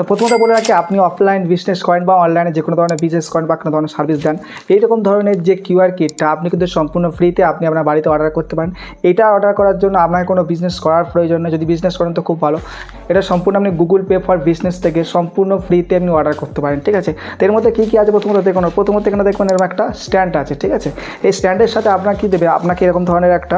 তো প্রথমত বলে রাখি, আপনি অফলাইন বিজনেস করেন বা অনলাইনে যে কোনো ধরনের বিজনেস করেন বা কোনো ধরনের সার্ভিস দেন, এইরকম ধরনের যে কিউআর কিটটা আপনি কিন্তু সম্পূর্ণ ফ্রিতে আপনি আপনার বাড়িতে অর্ডার করতে পারেন। এটা অর্ডার করার জন্য আপনার কোনো বিজনেস করার প্রয়োজন নেই। যদি বিজনেস করেন তো খুব ভালো। এটা সম্পূর্ণ আপনি গুগল পে ফর বিজনেস থেকে সম্পূর্ণ ফ্রিতে আপনি অর্ডার করতে পারেন, ঠিক আছে? তো এর মধ্যে কী কী আছে প্রথমত দেখুন, প্রথমত এখানে দেখবেন এরকম একটা স্ট্যান্ড আছে, ঠিক আছে? এই স্ট্যান্ডের সাথে আপনার কী দেবে? আপনাকে এরকম ধরনের একটা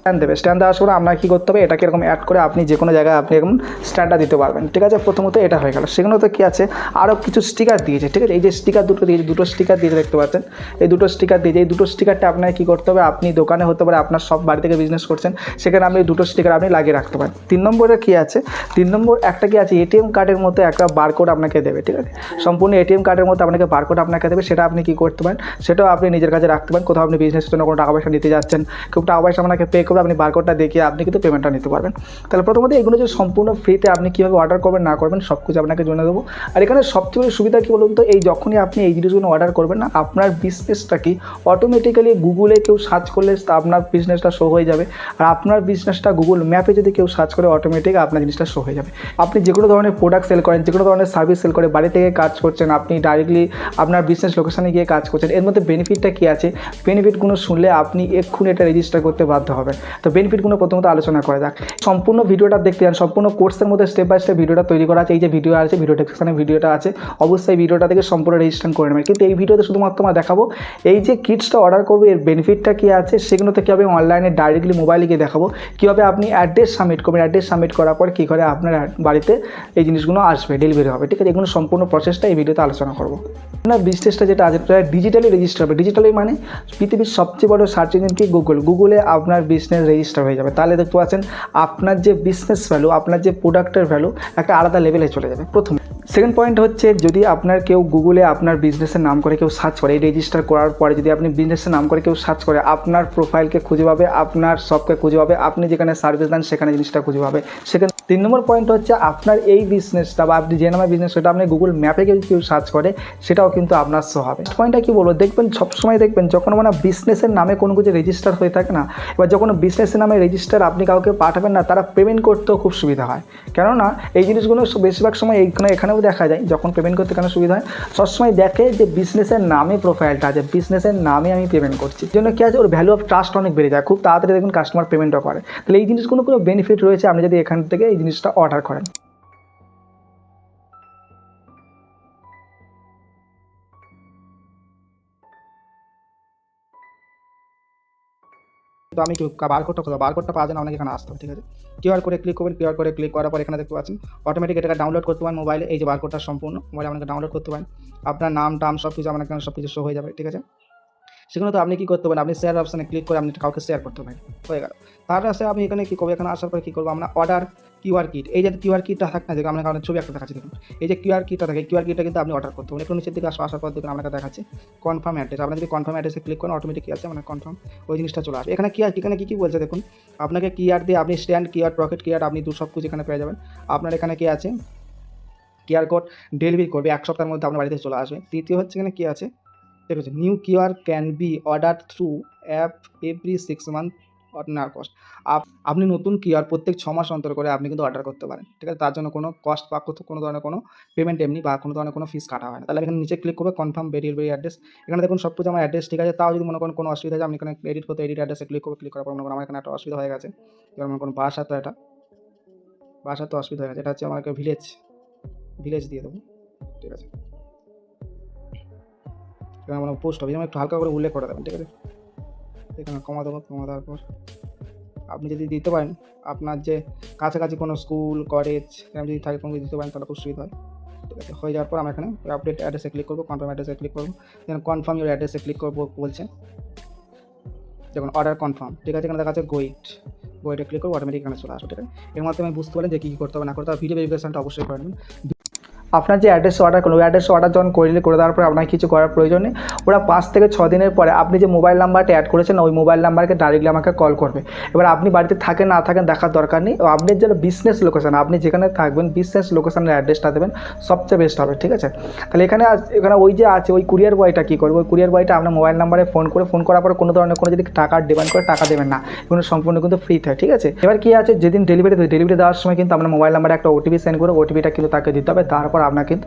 স্ট্যান্ড দেবে। স্ট্যান্ড দেওয়ার সময় আপনার কী করতে হবে? এটাকে এরকম অ্যাড করে আপনি যে কোনো জায়গায় আপনি এরকম স্ট্যান্ডটা দিতে পারবেন। ঠিক আছে? প্রথমত এটা হয়ে গেল। তো কী আছে? আরও কিছু স্টিকার দিয়েছে। ঠিক আছে? এই যে স্টিকার দুটো দিয়েছে, দুটো স্টিকার দিয়ে দেখতে পাচ্ছেন। এই দুটো স্টিকার দিয়েছে। এই দুটো স্টিকারটা আপনাকে কী করতে হবে? আপনি দোকানে হতে পারে, আপনার সব বাড়ি থেকে বিজনেস করছেন, সেখানে আপনি দুটো স্টিকার আপনি লাগিয়ে রাখতে পারেন। তিন নম্বরে কী আছে? তিন নম্বর একটা কি আছে? এটিএম কার্ডের মতো একটা বারকোড আপনাকে দেবে। ঠিক আছে? সম্পূর্ণ এটিএম কার্ডের মতো আপনাকে বারকোড আপনাকে দেবে। সেটা আপনি কী করতে পারেন? সেটাও আপনি নিজের কাছে রাখতে পারেন। কোথাও আপনি বিজনেসের জন্য কোনো টাকা পয়সা নিতে যাচ্ছেন, কেউ টাকা পয়সা আপনাকে পে করবে আপনি বারকোডটা দেখিয়ে আপনি কিন্তু পেমেন্টটা নিতে পারবেন। তাহলে প্রথমত এগুলো যে সম্পূর্ণ ফ্রিতে আপনি কীভাবে অর্ডার করবেন, না করবেন সব কিছু আপনাকে জানিয়ে দেবো। আর এখানে সবচেয়ে বড় সুবিধা কী বলুন তো, এই যখনই আপনি এই জিনিসগুলো অর্ডার করবেন না, আপনার বিজনেসটা কি অটোমেটিক্যালি গুগলে কেউ সার্চ করলে আপনার বিজনেসটা শো হয়ে যাবে। আর আপনার বিজনেসটা গুগল ম্যাপে যদি কেউ সার্চ করে অটোমেটিক আপনার জিনিসটা শো হয়ে যাবে। আপনি যে কোনো ধরনের প্রোডাক্ট সেল করেন যে কোনো ধরনের সার্ভিস সেল করে, বাড়ি থেকে কাজ করছেন, আপনি ডাইরেক্টলি আপনার বিজনেস লোকেশানে গিয়ে কাজ করছেন, এর মধ্যে বেনিফিটটা কী আছে? বেনিফিটগুলো শুনলে আপনি এক্ষুনি এটা রেজিস্টার করতে বাধ্য হবেন। তো বেনিফিটগুলো প্রথমত আলোচনা করা যাক। সম্পূর্ণ ভিডিওটা দেখতে যান, সম্পূর্ণ কোর্সের মধ্যে স্টেপ বাই স্টেপ ভিডিওটা তৈরি করা আছে। এই যে ভিডিও আছে ভিডিও ডেসক্রিপশনে ভিডিওটা আছে। অবশ্যই ভিডিওটা থেকে সম্পূর্ণ রেজিস্ট্রেশন করে নেবেন। কিন্তু এই ভিডিওতে শুধুমাত্র আমরা দেখাবো, এই যে কিটসটা অর্ডার করবে, এর বেনিফিটটা কী আছে সেগুলো তো কীভাবে অনলাইনে ডাইরেক্টলি মোবাইলে গিয়ে দেখাবো, কীভাবে আপনি অ্যাড্রেস সাবমিট করবেন অ্যাড্রেস সাবমিট করার পর কী করে আপনার বাড়িতে এই জিনিসগুলো আসবে ডেলিভারি হবে। ঠিক আছে, এগুলো সম্পূর্ণ প্রসেসটা এই ভিডিওতে আলোচনা করব। আপনার বিজনেসটা যেটা আছে ডিজিটালি রেজিস্টার হবে। ডিজিটালি মানে পৃথিবীর সবচেয়ে বড় সার্চ ইঞ্জিন কি? গুগল গুগলে আপনার বিজনেস রেজিস্টার হয়ে যাবে। তাহলে দেখতে পাচ্ছেন, আপনার যে বিজনেস ভ্যালু আপনার যে প্রোডাক্টের ভ্যালু একটা আলাদা লেভেলে চলে যাবে। প্রথম। সেকেন্ড পয়েন্ট হচ্ছে, যদি আপনার কেউ গুগলে আপনার বিজনেসের নাম করে কেউ সার্চ করে, এই রেজিস্টার করার পরে যদি আপনি বিজনেসের নাম করে কেউ সার্চ করে, আপনার প্রোফাইলকে খুঁজে পাবে, আপনার সবকে খুঁজে পাবে, আপনি যেখানে সার্ভিস দেন সেখানে জিনিসটা খুঁজে পাবে। সেখানে তিন নম্বর পয়েন্ট হচ্ছে আপনার এই বিজনেসটা বা আপনি যে নামে বিজনেস সেটা আপনি গুগল ম্যাপে কেউ কেউ সার্চ করে, সেটাও কিন্তু আপনার শো হবে। পয়েন্টটা কী বলব? দেখবেন সবসময় দেখবেন যখন মানে বিজনেসের নামে কোনো কিছু রেজিস্টার হয়ে থাকে না এবার যখন বিজনেসের নামে রেজিস্টার আপনি কাউকে পাঠাবেন না, তারা পেমেন্ট করতেও খুব সুবিধা হয়। কেননা এই জিনিসগুলো বেশিরভাগ সময় এইখানে, এখানেও দেখা যায়, যখন পেমেন্ট করতে কেন সুবিধা হয়? সবসময় দেখে যে বিজনেসের নামে প্রোফাইলটা আছে বিজনেসের নামে আমি পেমেন্ট করছি। জন্য কী আছে? ওর ভ্যালু অফ ট্রাস্ট অনেক বেড়ে যায়। খুব তাড়াতাড়ি দেখুন কাস্টমার পেমেন্টও করে। তাহলে এই জিনিসগুলো কোনো বেনিফিট রয়েছে? আপনি যদি এখান থেকে এই জিনিসটা অর্ডার করেন। তো আমি বারকোডটা কোথাও বারকোডটা পাওয়ার জন্য আপনাকে এখানে আসতে হবে, ঠিক আছে? কিউআর করে ক্লিক করবেন কিউআর করে ক্লিক করার পর এখানে দেখতে পাচ্ছেন অটোমেটিক এটাকে ডাউনলোড করতে পারেন মোবাইলে এই যে বারকোডটা সম্পূর্ণ মোবাইলে আপনাকে ডাউনলোড করতে পারেন। আপনার নাম টাম সব কিছু আপনাকে সব কিছু শো হয়ে যাবে, ঠিক আছে? সেখানে তো আপনি কী করতে পারেন? আপনি শেয়ার অপশানে ক্লিক করে আপনি কাউকে শেয়ার করতে পারেন। হয়ে গেল। তার আসে আমি এখানে কী করব? এখানে আসার পরে কী করব? আমরা অর্ডার কিউআর কিট এই যে কিউআর কিটটা থাকে না আমরা কারণে ছবি একটা দেখাচ্ছি, দেখুন। এই যে কিউআর কিটটা থাকে কিউআর কিটটা কিন্তু আপনি অর্ডার করতে পারেন। একটু নিচের দিকে আসা, আসার পর দেখুন, আপনাকে দেখাচ্ছি। কনফার্ম অ্যাড্রেস আপনার যদি কনফার্ম অ্যাড্রেসে ক্লিক করেন অটোমেটিক আছে? মানে কনফার্ম ওই জিনিসটা চলে আসবে। এখানে কি আর এখানে কী কী বলছে দেখুন? আপনাকে কিয়ার দিয়ে আপনি স্ট্যান্ড কিয়ার পকেট কিয়ার আপনি দু সব কিছু এখানে পেয়ে যাবেন। আপনার এখানে কি আছে? কিয়ার কোড ডেলিভারি করবে। এক সপ্তাহের মধ্যে আপনার বাড়িতে চলে আসবে। তৃতীয় হচ্ছে এখানে কী আছে? দেখেছি new QR can be order through app every six month ordinary cost আপনি নতুন কিউআর প্রত্যেক ছ মাস অন্তর করে আপনি কিন্তু অর্ডার করতে পারেন। ঠিক আছে? তার জন্য কোনো কস্ট বা কোনো ধরনের কোনো পেমেন্ট এমনি বা কোনো ধরনের কোনো ফিস কাটা হয় না। তাহলে এখানে নিচে ক্লিক করবে কনফার্ম ডেলিভারি অ্যাড্রেস এখানে দেখুন সব কিছু আমার অ্যাড্রেস ঠিক আছে। তাও যদি মনে করেন কোনো অসুবিধা আছে আপনি এখানে এডিট করতে এডিট অ্যাড্রেসে ক্লিক করবে ক্লিক করার পর মনে করেন আমার এখানে একটা অসুবিধা হয়ে গেছে। এবার মনে করুন বাসা তো এটা। বাসা তো অসুবিধা হয়ে গেছে। এটা হচ্ছে আমাকে ভিলেজ ভিলেজ দিয়ে দেবো। ঠিক আছে? আমরা পোস্ট হবে যেমন একটু হালকা করে উল্লেখ করে দেবেন ঠিক আছে? এখানে কমা দেবো, কমা দেওয়ার পর আপনি যদি দিতে পারেন, আপনার যে কাছাকাছি কোনো স্কুল কলেজ এরকম যদি থাকে কোনো দিতে পারেন, তাহলে খুব সুবিধা হয়, ঠিক আছে? হয়ে যাওয়ার পর আমি এখানে আপডেট অ্যাড্রেসে ক্লিক করব কনফার্ম অ্যাড্রেসে ক্লিক করব যেন কনফার্ম ইউর অ্যাড্রেসে ক্লিক করব বলছে। দেখুন অর্ডার কনফার্ম ঠিক আছে? এখানে দেখা যাচ্ছে গোইট গোয়েটে ক্লিক করব অটোমেটিক এখানে চলে আসবে, ঠিক আছে? এর মাধ্যমে আমি বুঝতে পারেন যে কী কী করতে হবে, না করতে হবে ভিডিও ভেরিফিকেশনটা অবশ্যই করে আপনার যে অ্যাড্রেস অর্ডার করুন ওই অ্যাড্রেস অর্ডার যখন করলে করে দেওয়ার পরে আপনার কিছু করার প্রয়োজন নেই। ওরা পাঁচ থেকে ছ দিনের পরে আপনি যে মোবাইল নাম্বারটা অ্যাড করেছেন, ওই মোবাইল নাম্বারকে ডাইরেক্টলি আমাকে কল করবে। এবার আপনি বাড়িতে থাকেন, না থাকেন, দেখার দরকার নেই। আপনি যে বিজনেস লোকেশান আপনি যেখানে থাকবেন বিজনেস লোকেশানের অ্যাড্রেসটা দেবেন, সবচেয়ে বেস্ট হবে, ঠিক আছে? তাহলে এখানে এখানে ওই যে আছে, ওই কুরিয়ার বয়টা কী করবে? ওই কুরিয়ার বয়টা আপনার মোবাইল নাম্বারে ফোন করে ফোন করার পরে কোনো ধরনের কোনো যদি টাকা ডিমান্ড করে, টাকা দেবেন না। এগুলো সম্পূর্ণ কিন্তু ফ্রি থাকে, ঠিক আছে? এবার কী আছে? যেদিন ডেলিভারি ডেলিভারি দেওয়ার সময় কিন্তু আপনার মোবাইল নাম্বারে একটা ওটিপি সেন্ড করে ওটিপিটা কিন্তু তাকে দিতে হবে। তারপর পর আপনার কিন্তু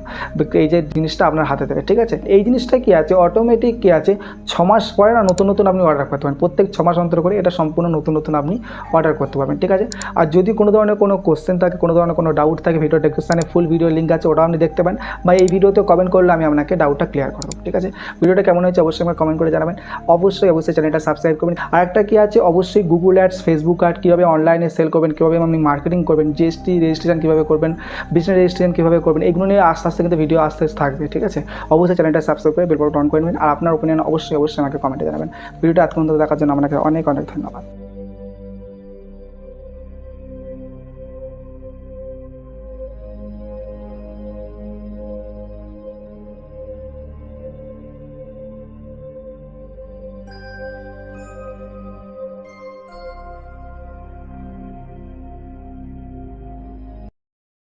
এই যে জিনিসটা আপনার হাতে দেবে ঠিক আছে? এই জিনিসটা কি আছে? অটোমেটিক কি আছে? ছ মাস পরে না নতুন নতুন আপনি অর্ডার করতে পারেন প্রত্যেক ছ মাস অন্তর করে এটা সম্পূর্ণ নতুন নতুন আপনি অর্ডার করতে পারবেন, ঠিক আছে? আর যদি কোনো ধরনের কোনো কোশ্চেন থাকে, কোনো ধরনের কোনো ডাউট থাকে ভিডিও ডেসক্রিপশানে ফুল ভিডিও লিঙ্ক আছে, ওটাও আপনি দেখতে পারেন। বা এই ভিডিওতে কমেন্ট করলে আমি আপনাকে ডাউটটা ক্লিয়ার করব, ঠিক আছে? ভিডিওটা কেমন হয়েছে অবশ্যই আমাকে কমেন্ট করে জানাবেন। অবশ্যই অবশ্যই চ্যানেলটা সাবস্ক্রাইব করবেন। আর একটা কি আছে? অবশ্যই গুগল অ্যাডস ফেসবুক অ্যাড কীভাবে অনলাইনে সেল করবেন, কীভাবে আপনি মার্কেটিং করবেন জিএসটি রেজিস্ট্রেশন কীভাবে করবেন বিজনেস রেজিস্ট্রেশন কীভাবে করবেন এগুলো নিয়ে আস্তে আস্তে কিন্তু ভিডিও আস্তে আস্তে থাকবে, ঠিক আছে? অবশ্যই চ্যানেলটা সাবস্ক্রাইব করে বেল বাটন অন করে নেবেন। আর আপনার ওপিনিয়ন অবশ্যই অবশ্যই আমাকে কমেন্টে জানাবেন। ভিডিওটা আত্মন্ত দেখার জন্য আপনাকে অনেক অনেক ধন্যবাদ।